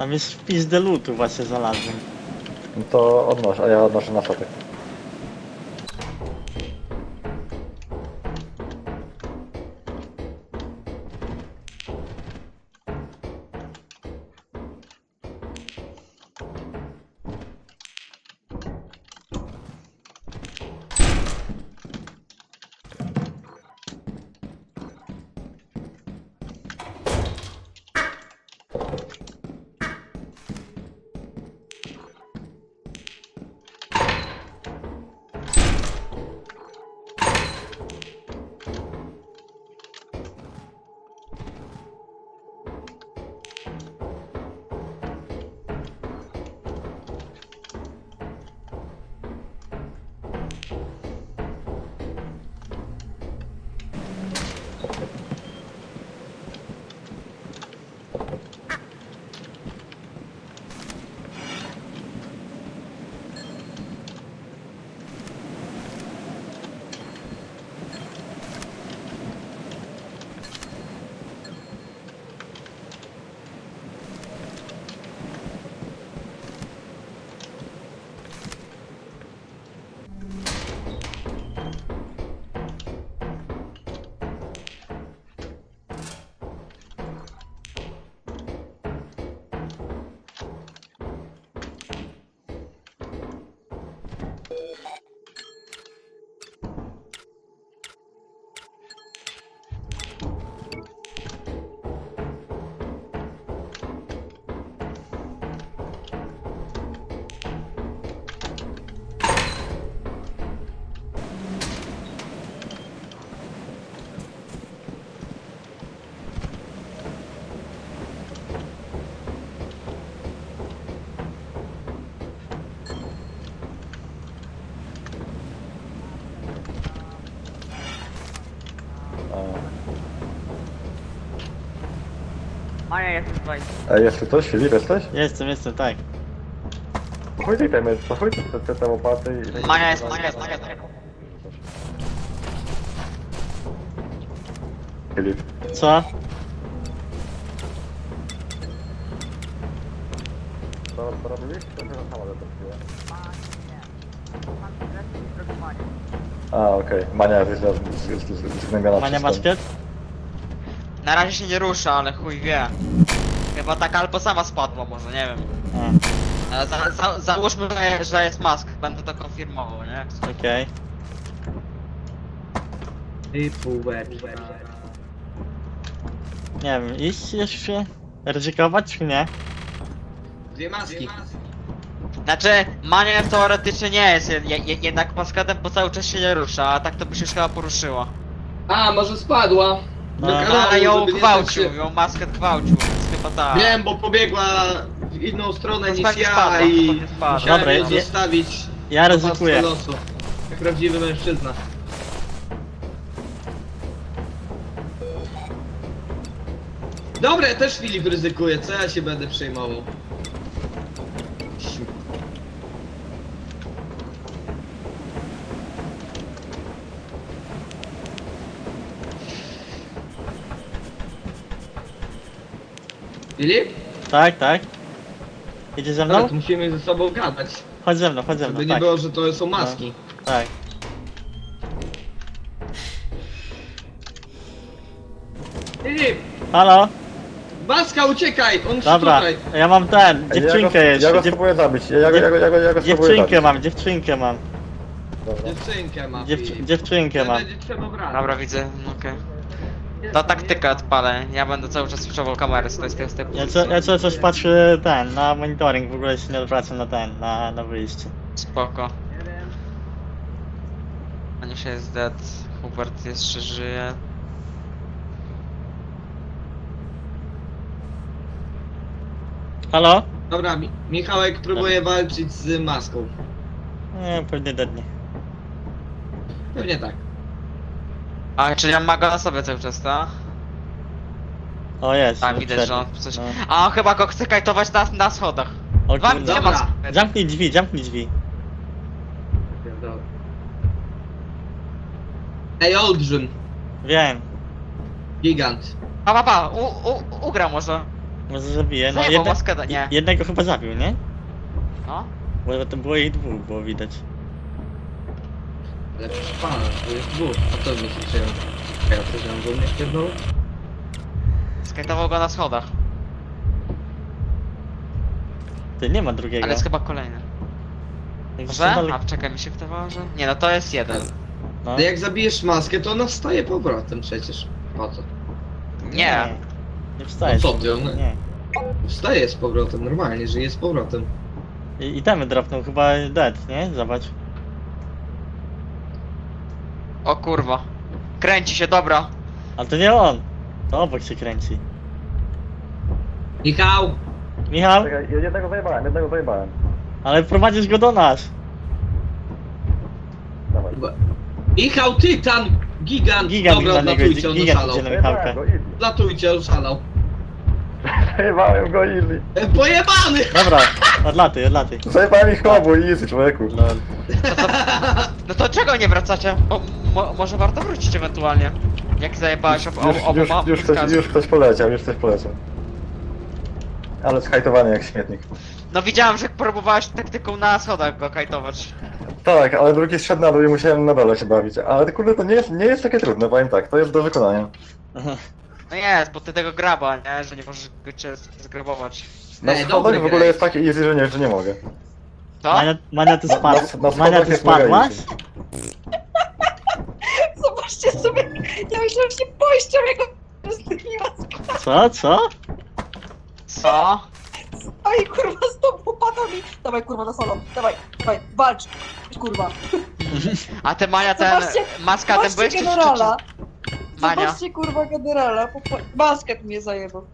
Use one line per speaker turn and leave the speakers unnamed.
Tam jest wpis de lutu właśnie znalazłem.
No to odnoszę, a ja odnoszę na statek.
Maja jest tutaj.
A jest tu ktoś? Filip, jesteś?
Jestem, jestem, tak.
Chuj tej temy, to chuj te, te, te łopaty i...
Maja jest, Maja jest, Maja jest.
Filip.
Co?
Co, co robiłeś? To się na samolot odbiło. A, okej. Mania jest z- z- z- z- zgnębiona
Mania
przez ten.
masket?
Na razie się nie rusza, ale chuj wie. Chyba taka albo sama spadła może, nie wiem.
A,
Ale za, za, załóżmy, że, że jest mask, będę to konfirmował, nie?
okej.
I półeczka.
Nie wiem, iść jeszcze? Ryzykować czy nie?
Dwie maski.
Znaczy, Mania teoretycznie nie jest je, je, jednak maskatem, bo cały czas się nie rusza, a tak to by się już chyba poruszyła.
A, może spadła.
No.
Do
No,
kanału,
ale ją
żeby nie
gwałcił,
się-
ją masket gwałcił, więc chyba tak.
Wiem, bo pobiegła w inną stronę niż
pewnie
ja
spadła,
i
to pewnie spadła.
musiałem
Dobra,
ją zostawić
Ja
na pastwę
ryzykuję.
losu. Jak prawdziwy mężczyzna. Dobra, ja też Filip ryzykuje, co ja się będę przejmował? Filip?
Tak, tak. Idzie ze
No,
mną?
to musimy ze sobą gadać,
Chodź ze mną, chodź ze mną,
żeby nie
tak.
było, że to są maski.
Tak.
Filip!
Halo?
Maska, uciekaj! On
Dobra,
tutaj!
ja mam ten, dziewczynkę
ja go,
jeszcze.
Ja go spróbuję zabić, ja go, ja go, ja go, ja go spróbuję
Dziewczynkę
zabić.
mam, dziewczynkę mam.
Dobra.
Dziewczynkę ma
Dziew
Filip.
dziewczynkę mam.
będzie trzeba brać.
Dobra, widzę, okej. To taktykę odpalę, ja będę cały czas switchował kamerę z tej, z tej, z tej
Ja, co, ja co, coś patrzę ten, na monitoring, w ogóle się nie odwracam na ten, na, na wyjście.
Spoko. Anisia jest dead, Hubert jeszcze żyje.
Halo?
Dobra, Mi Michałek próbuje walczyć z maską.
Nie, pewnie dednie.
Pewnie tak.
A, czyli ja maga na sobie cały czas, tak?
O jest.
Tak, widać, że on coś...
no.
A on chyba go chce kajtować na, na schodach.
O
Wam
kurde.
nie
Dobra.
ma...
Zamknij drzwi, zamknij drzwi.
Ej, Olbrzym!
Wiem.
Gigant.
Pa, pa, pa, u, u, ugra może.
Może zabije, no
Zajebał
jedne,
maskada, nie.
jednego chyba zabił, nie?
No.
Bo to było ich dwóch, było widać.
Ale proszę pana, to jest dwóch. A to mi się przyjął. Ja coś mam go mnie pierdolę?
Skajtował go na schodach.
Ty nie ma drugiego.
Ale jest chyba kolejny.
Jak
Może? A czekaj, mi się wydawało, że... Nie no, to jest jeden.
no.
No jak zabijesz maskę, to ona wstaje powrotem przecież. Po co?
Nie.
Nie wstajesz.
No co ty, one-
Nie.
Wstaje z powrotem, normalnie, żyje z powrotem.
I, I temy dropnął chyba dead, nie? Zobacz.
O kurwa. Kręci się, dobra.
Ale to nie on. To obok się kręci.
Michał!
Michał,
Czekaj, jednego zajebałem, jednego zajebałem.
ale prowadzisz go do nas.
Dawaj.
Michał Tytan! Gigant!
Gigant
Dobra,
na niego
odlatujcie, on oszalał.
na.
Zajebałem go, easy.
Odlatujcie, oszalał.
Zajebałem go, easy.
E, Pojebany!
Dobra, odlaty, odlaty.
Zajebałem ich obu, easy, człowieku.
Lol.
No to czego nie wracacie? Bo mo, może warto wrócić ewentualnie. Jak zajebałeś ob,
Już, już, już, ktoś, już ktoś poleciał, już ktoś poleciał. Ale zhajtowany jak śmietnik.
No widziałem, że próbowałeś taktyką na schodach go kajtować.
Tak, ale drugi zszedł na dół i musiałem na dole się bawić. Ale kurde, to nie jest, nie jest takie trudne, powiem tak, to jest do wykonania.
No jest, bo ty tego graba, nie? Że nie możesz go cię zgrabować.
Na
Ej,
schodach w ogóle
graj.
jest takie easy, że nie, że nie mogę.
To?
Mania, Mania ty
Na-
spadł.
na- na
Mania
schodach
ty
jest mega
spadłaś?
Zobaczcie sobie, ja myślałam, że się pością jego zdjęła.
Co, co?
Co?
Oj, kurwa, z tą upadła mi. Dawaj, kurwa, na salon. Dawaj, dawaj, walcz. Kurwa.
A ty Mania ten...
Zobaczcie-
Maska ten byłeś
Zobaczcie
czy, czy,
generala.
czy... Mania.
Zobaczcie, kurwa, generala. Po- po- Basket mnie zajebał.